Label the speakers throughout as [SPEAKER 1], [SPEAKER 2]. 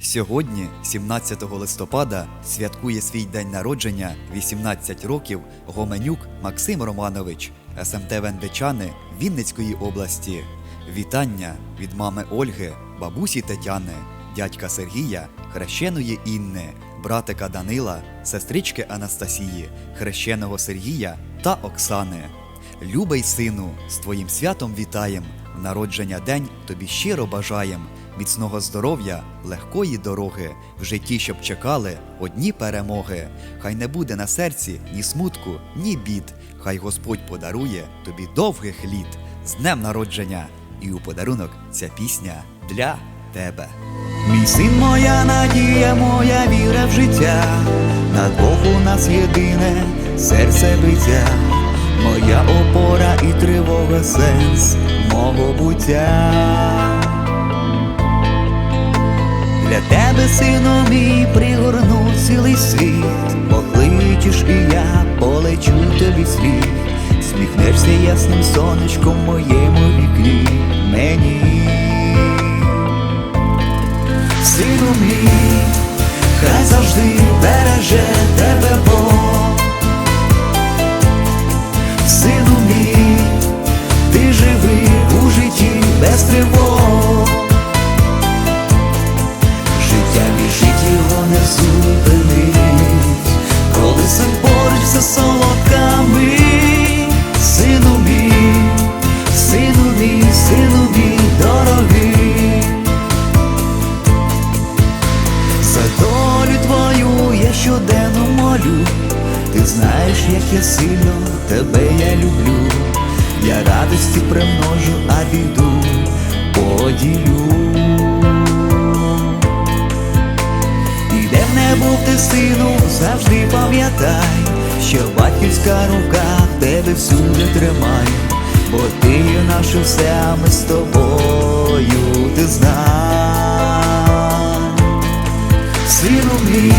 [SPEAKER 1] Сьогодні, 17 листопада, святкує свій день народження 18 років Гоменюк Максим Романович, СМТ Вендичани Вінницької області. Вітання від мами Ольги, бабусі Тетяни, дядька Сергія, хрещеної Інни, братика Данила, сестрички Анастасії, хрещеного Сергія та Оксани. Любий сину, з твоїм святом вітаєм, народження день тобі щиро бажаєм, міцного здоров'я, легкої дороги, в житті, щоб чекали одні перемоги. Хай не буде на серці ні смутку, ні бід. Хай Господь подарує тобі довгих літ з днем народження. І у подарунок ця пісня для тебе.
[SPEAKER 2] Мій син, моя надія, моя віра в життя, на двох у нас єдине серце биття, моя опора тривога сенс мого буття. Для тебе, сину мій, пригорну цілий світ, покличеш і я полечу тобі слід, сміхнешся ясним сонечком моєму вікні мені. Сину мій, хай завжди щоденно ти знаєш, як я сильно тебе я люблю, я радості примножу, а біду поділю. І де б не був ти сину, завжди пам'ятай, що батьківська рука тебе всюди тримає, бо ти є наше все, а ми з тобою ти знай. Сину мій,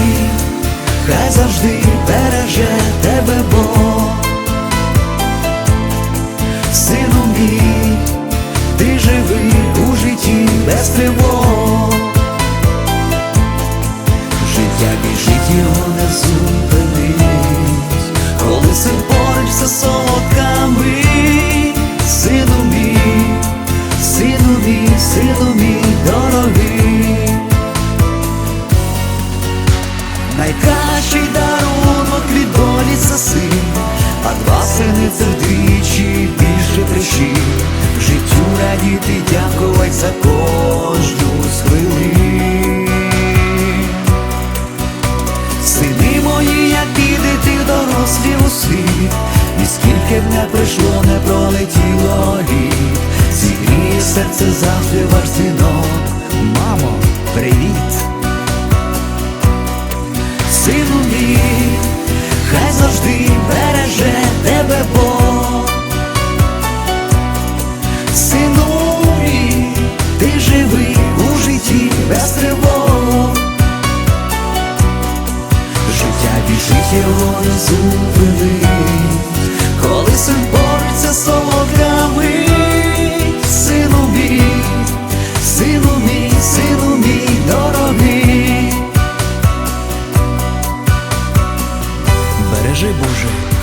[SPEAKER 2] хай завжди береже тебе Бог. Сину мій, ти живи у житті без тривог. Життя біжить його не зупинить, коли син поруч все солодка. Сину Найкращий дарунок від долі це син, а два сини це вдвічі більше тричі. Життю радіти, дякувати за кожну з. Сини мої, як підете дорослі у світ, і скільки б не прийшло, не пролетіло літ, зігріє серце завжди ваш дзвінок. його не зупини, коли суть бореться з сину мій, сину мій, сину мій дорогий, бережи Боже.